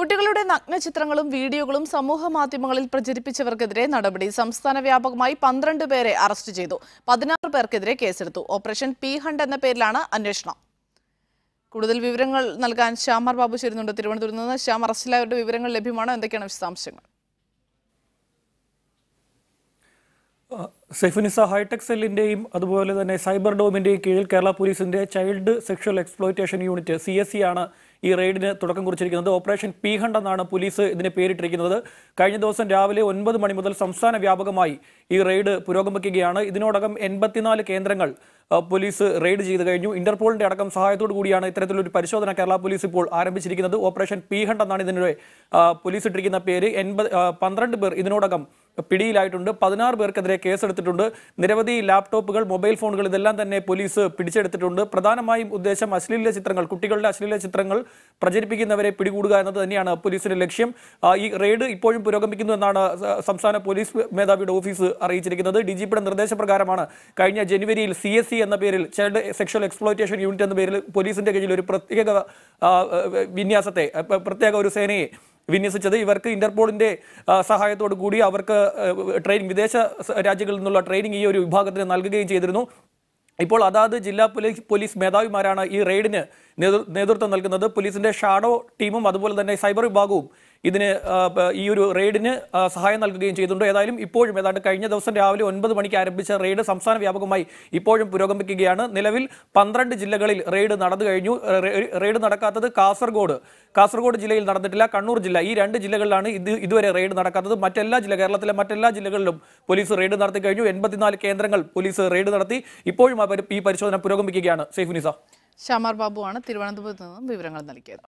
കുട്ടികളുടെ നഗ്നചിത്രങ്ങളും വീഡിയോകളും സമൂഹ മാധ്യമങ്ങളിൽ പ്രചരിപ്പിച്ചവർക്കെതിരെ നടപടി സംസ്ഥാന വ്യാപകമായി പന്ത്രണ്ട് പേരെ അറസ്റ്റ് ചെയ്തു. പതിനാറ് പേർക്കെതിരെ കേസെടുത്തു. ഓപ്പറേഷൻ പി ഹണ്ട് എന്ന പേരിലാണ് അന്വേഷണം. കൂടുതൽ വിവരങ്ങൾ നൽകാൻ ശ്യാമർ ബാബു ചേരുന്നുണ്ട്. തിരുവനന്തപുരത്ത് നിന്ന് ശ്യാം അറസ്റ്റിലായവരുടെ വിവരങ്ങൾ ലഭ്യമാണോ. എന്തൊക്കെയാണ് വിശദാംശങ്ങൾ? സെഫിനിസ ഹൈടെക് സെല്ലിന്റെയും അതുപോലെ തന്നെ സൈബർ ഡോമിന്റെയും കീഴിൽ കേരള പോലീസിന്റെ child sexual exploitation unit C S C ആണ് ഈ റെയ്ഡിന് തുടക്കം കുറിച്ചിരിക്കുന്നത്. ഓപ്പറേഷൻ പി ഹണ്ട് എന്നാണ് പോലീസ് ഇതിന് പേരിട്ടിരിക്കുന്നത്. കഴിഞ്ഞ ദിവസം രാവിലെ ഒൻപത് മണി മുതൽ സംസ്ഥാന വ്യാപകമായി ഈ റെയ്ഡ് പുരോഗമിക്കുകയാണ്. ഇതിനോടകം എൺപത്തിനാല് കേന്ദ്രങ്ങൾ പോലീസ് റെയ്ഡ് ചെയ്ത് കഴിഞ്ഞു. ഇന്റർപോളിന്റെ അടക്കം സഹായത്തോടു കൂടിയാണ് ഇത്തരത്തിലൊരു പരിശോധന കേരള പോലീസ് ഇപ്പോൾ ആരംഭിച്ചിരിക്കുന്നത്. ഓപ്പറേഷൻ പി ഹണ്ട് എന്നാണ് ഇതിനിടെ പോലീസ് ഇട്ടിരിക്കുന്ന പേര്. എൺപത് പന്ത്രണ്ട് പേർ ഇതിനോടകം പിടിയിലായിട്ടുണ്ട്. പതിനാറ് പേർക്കെതിരെ കേസെടുത്തിട്ടുണ്ട്. നിരവധി ലാപ്ടോപ്പുകൾ മൊബൈൽ ഫോണുകൾ ഇതെല്ലാം തന്നെ പോലീസ് പിടിച്ചെടുത്തിട്ടുണ്ട്. പ്രധാനമായും ഉദ്ദേശം അശ്ലീല ചിത്രങ്ങൾ കുട്ടികളുടെ അശ്ലീല ചിത്രങ്ങൾ പ്രചരിപ്പിക്കുന്നവരെ പിടികൂടുക എന്നത് തന്നെയാണ് പോലീസിന്റെ ലക്ഷ്യം. ഈ റെയ്ഡ് ഇപ്പോഴും പുരോഗമിക്കുന്നു എന്നാണ് സംസ്ഥാന പോലീസ് മേധാവിയുടെ ഓഫീസ് അറിയിച്ചിരിക്കുന്നത്. ഡി ജിപിയുടെ നിർദ്ദേശപ്രകാരമാണ് കഴിഞ്ഞ ജനുവരിയിൽ സി സി എന്ന പേരിൽ ചൈൽഡ് സെക്ഷൽ എക്സ്പ്ലോയിറ്റേഷൻ യൂണിറ്റ് എന്ന പേരിൽ പോലീസിന്റെ കീഴിൽ ഒരു പ്രത്യേക വിന്യാസത്തെ പ്രത്യേക ഒരു സേനയെ വിന്യസിച്ചത്. ഇവർക്ക് ഇന്റർപോളിന്റെ സഹായത്തോടു കൂടി അവർക്ക് ട്രെയിനിങ് വിദേശ രാജ്യങ്ങളിൽ നിന്നുള്ള ട്രെയിനിങ് ഈ ഒരു വിഭാഗത്തിന് നൽകുകയും ചെയ്തിരുന്നു. ഇപ്പോൾ അതാത് ജില്ലാ പോലീസ് പോലീസ് മേധാവിമാരാണ് ഈ റെയ്ഡിന് നേതൃത്വം നൽകുന്നത്. പോലീസിന്റെ ഷാഡോ ടീമും അതുപോലെ തന്നെ സൈബർ വിഭാഗവും ഇതിന് ഈ ഒരു റെയ്ഡിന് സഹായം നൽകുകയും ചെയ്തിട്ടുണ്ട്. ഏതായാലും ഇപ്പോഴും ഏതാണ്ട് കഴിഞ്ഞ ദിവസം രാവിലെ ഒൻപത് മണിക്ക് ആരംഭിച്ച റെയ്ഡ് സംസ്ഥാന വ്യാപകമായി ഇപ്പോഴും പുരോഗമിക്കുകയാണ്. നിലവിൽ പന്ത്രണ്ട് ജില്ലകളിൽ റെയ്ഡ് നടന്നു കഴിഞ്ഞു. റെയ്ഡ് നടക്കാത്തത് കാസർഗോഡ്. കാസർഗോഡ് ജില്ലയിൽ നടന്നിട്ടില്ല. കണ്ണൂർ ജില്ല. ഈ രണ്ട് ജില്ലകളിലാണ് ഇത് ഇതുവരെ റെയ്ഡ് നടക്കാത്തത്. മറ്റെല്ലാ ജില്ല കേരളത്തിലെ മറ്റെല്ലാ ജില്ലകളിലും പോലീസ് റെയ്ഡ് നടത്തി കഴിഞ്ഞു. എൺപത്തിനാല് കേന്ദ്രങ്ങൾ പോലീസ് റെയ്ഡ് നടത്തി. ഇപ്പോഴും ഈ പരിശോധന പുരോഗമിക്കുകയാണ്. സേഫ് നിസ ശ്യാമർ ബാബുവാണ് തിരുവനന്തപുരത്ത് നിന്നും വിവരങ്ങൾ നൽകിയത്.